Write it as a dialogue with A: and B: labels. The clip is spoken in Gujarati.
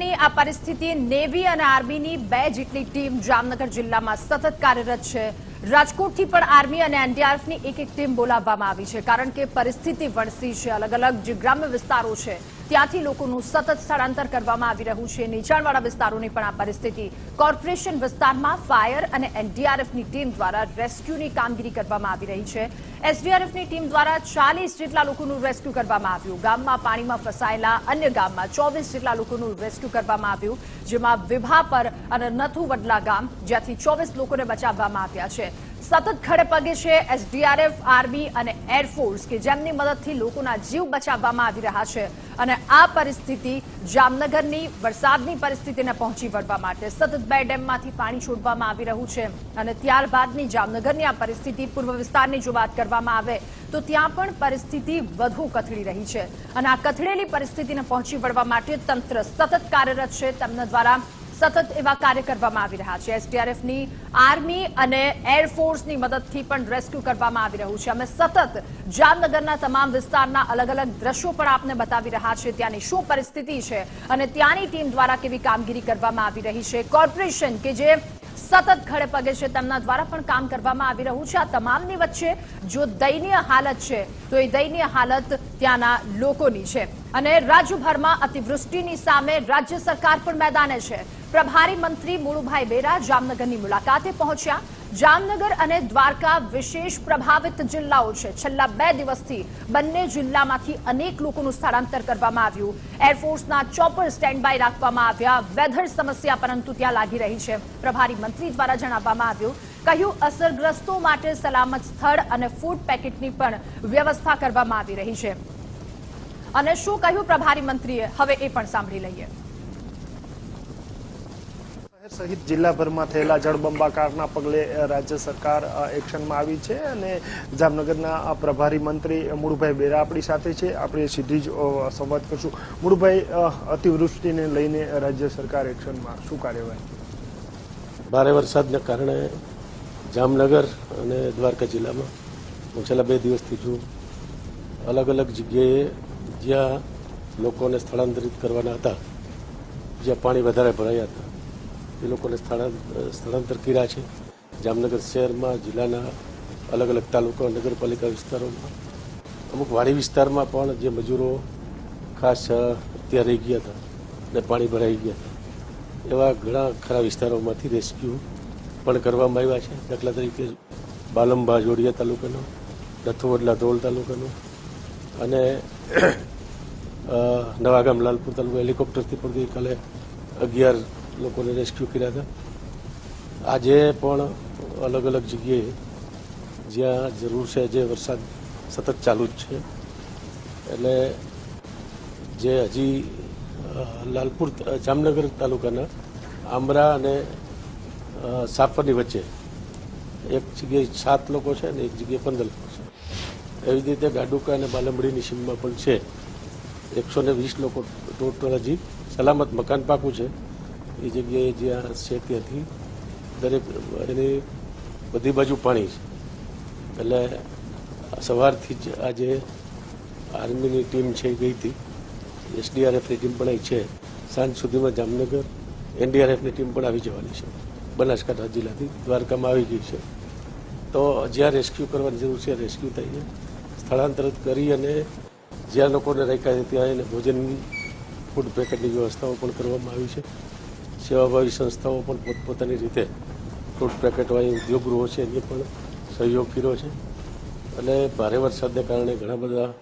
A: જામનગરની આ પરિસ્થિતિ નેવી અને આર્મીની બે જેટલી ટીમ જામનગર જિલ્લામાં સતત કાર્યરત છે. રાજકોટથી પણ આર્મી અને એનડીઆરએફની એક એક ટીમ બોલાવવામાં આવી છે. કારણ કે પરિસ્થિતિ વણસી છે. અલગ અલગ જે ગ્રામ્ય વિસ્તારો છે ત્યાંથી લોકોનું સતત સ્થળાંતર કરવામાં આવી રહ્યું છે. નીચાણવાળા વિસ્તારોની પણ આ પરિસ્થિતિ. કોર્પોરેશન વિસ્તારમાં ફાયર અને એનડીઆરએફની ટીમ દ્વારા રેસ્ક્યુની કામગીરી કરવામાં આવી રહી છે. એસડીઆરએફની ટીમ દ્વારા ચાલીસ જેટલા લોકોનું રેસ્ક્યુ કરવામાં આવ્યું. ગામમાં પાણીમાં ફસાયેલા અન્ય ગામમાં ચોવીસ જેટલા લોકોનું રેસ્ક્યુ કરવામાં આવ્યું, જેમાં વિભાપર અને નથુવડલા ગામ, જ્યાંથી ચોવીસ લોકોને બચાવવામાં આવ્યા છે. સતત ખડે પગે છે એસડીઆરએફ, આર્મી અને એરફોર્સ કે જેમની મદદથી લોકોના જીવ બચાવવામાં આવી રહ્યા છે અને આ પરિસ્થિતિ જામનગરની વરસાદની પરિસ્થિતિને પહોંચી વળવા માટે સતત બે ડેમમાંથી પાણી છોડવામાં આવી રહ્યું છે અને ત્યારબાદની જામનગરની આ પરિસ્થિતિ પૂર્વ વિસ્તારની જો વાત કરવામાં આવે તો ત્યાં પણ પરિસ્થિતિ વધુ કથળી રહી છે અને આ કથળેલી પરિસ્થિતિને પહોંચી વળવા માટે તંત્ર સતત કાર્યરત છે. તેમના દ્વારા સતત એવા કાર્ય કરવામાં આવી રહ્યા છે. એસડીઆરએફની આર્મી અને એરફોર્સની મદદથી પણ રેસ્ક્યુ કરવામાં આવી રહ્યું છે. અમે સતત જામનગરના તમામ વિસ્તારના અલગ અલગ દ્રશ્યો પણ આપને બતાવી રહ્યા છે ત્યાંની શું પરિસ્થિતિ છે અને ત્યાંની ટીમ દ્વારા કેવી કામગીરી કરવામાં આવી રહી છે. કોર્પોરેશન કે જે સતત ખડે પગે છે તેમના દ્વારા પણ કામ કરવામાં આવી રહ્યું છે. આ તમામની વચ્ચે જો દયનીય હાલત છે, તો એ દયનીય હાલત ત્યાંના લોકોની છે. અને રાજ્યભરમાં અતિવૃષ્ટિની સામે રાજ્ય સરકાર પણ મેદાને છે. પ્રભારી મંત્રી મુળુભાઈ બેરા જામનગરની મુલાકાતે પહોંચ્યા. જામનગર અને દ્વારકા વિશેષ પ્રભાવિત જિલ્લાઓ છે. છેલ્લા બે દિવસથી બંને જિલ્લામાંથી અનેક લોકોનું સ્થળાંતર કરવામાં આવ્યું. એરફોર્સના ચોપર સ્ટેન્ડ બાય રાખવામાં આવ્યા. વેધર સમસ્યા પરંતુ ત્યાં લાગી રહી છે. પ્રભારી મંત્રી દ્વારા જણાવવામાં આવ્યું, કહ્યું, અસરગ્રસ્તો માટે સલામત સ્થળ અને ફૂડ પેકેટની પણ વ્યવસ્થા કરવામાં આવી રહી છે. અને શું કહ્યું પ્રભારી મંત્રીએ? હવે એ પણ સાંભળી લઈએ.
B: સહિત જિલ્લાભરમાં થયેલા જળબંબાકારના પગલે રાજ્ય સરકાર એક્શનમાં આવી છે અને જામનગરના પ્રભારી મંત્રી મુળુભાઈ બેરા આપણી સાથે છે. આપણે સીધી જ સંવાદ કરશું. મુળુભાઈ અતિવૃષ્ટિને લઈને રાજ્ય સરકાર એક્શનમાં શું કાર્યવાહી
C: ભારે વરસાદને કારણે જામનગર અને દ્વારકા જિલ્લામાં હું છેલ્લા બે દિવસથી છું. અલગ અલગ જગ્યાએ જ્યાં લોકોને સ્થળાંતરિત કરવાના હતા, જ્યાં પાણી વધારે ભરાયા હતા એ લોકોને સ્થળાંતર કર્યા છે. જામનગર શહેરમાં, જિલ્લાના અલગ અલગ તાલુકા, નગરપાલિકા વિસ્તારોમાં. અમુક વાડી વિસ્તારમાં પણ જે મજૂરો ખાસ ત્યાં રહી ગયા હતા અને પાણી ભરાઈ ગયા હતા. એવા ઘણા ખરા વિસ્તારોમાંથી રેસ્ક્યુ પણ કરવામાં આવ્યા છે. દાખલા તરીકે બાલંબા, જોડિયા તાલુકાનો, નથુવડલા ધોલ તાલુકાનો અને નવાગામ લાલપુર તાલુકા હેલિકોપ્ટરથી પણ ગઈકાલે અગિયાર લોકોને રેસ્ક્યુ કર્યા હતા. આજે પણ અલગ અલગ જગ્યાએ જ્યાં જરૂર છે જે વરસાદ સતત ચાલુ જ છે. એટલે જે હજી લાલપુર જામનગર તાલુકાના આમરા અને સાફરની વચ્ચે એક જગ્યાએ સાત લોકો છે અને એક જગ્યાએ પંદર લોકો છે. એવી જ રીતે ગાડુકા અને બાલંબડીની સીમમાં પણ છે. એકસો ને વીસ લોકો ટોટલ હજી સલામત મકાન પાકું છે. એ જગ્યાએ જ્યાં છે ત્યાંથી દરેક એની બધી બાજુ પાણી છે. એટલે સવારથી જ આજે આર્મીની ટીમ છે ગઈ હતી. એસડીઆરએફની ટીમ પણ અહીં છે. સાંજ સુધીમાં જામનગર એનડીઆરએફની ટીમ પણ આવી જવાની છે. બનાસકાંઠા જિલ્લાથી દ્વારકામાં આવી ગઈ છે. તો જ્યાં રેસ્ક્યુ કરવાની જરૂર છે, રેસ્ક્યુ છે સ્થળાંતરિત કરી અને જ્યાં લોકોને રાખ્યા છે, ત્યાં એને ભોજન ફૂડ પેકેટની વ્યવસ્થાઓ પણ કરવામાં આવી છે. સેવાભાવી સંસ્થાઓ પણ પોતપોતાની રીતે ફ્રૂટ પેકેટવાળી ઉદ્યોગ ગૃહો છે એને પણ સહયોગ કર્યો છે. અને ભારે વરસાદને કારણે ઘણા બધા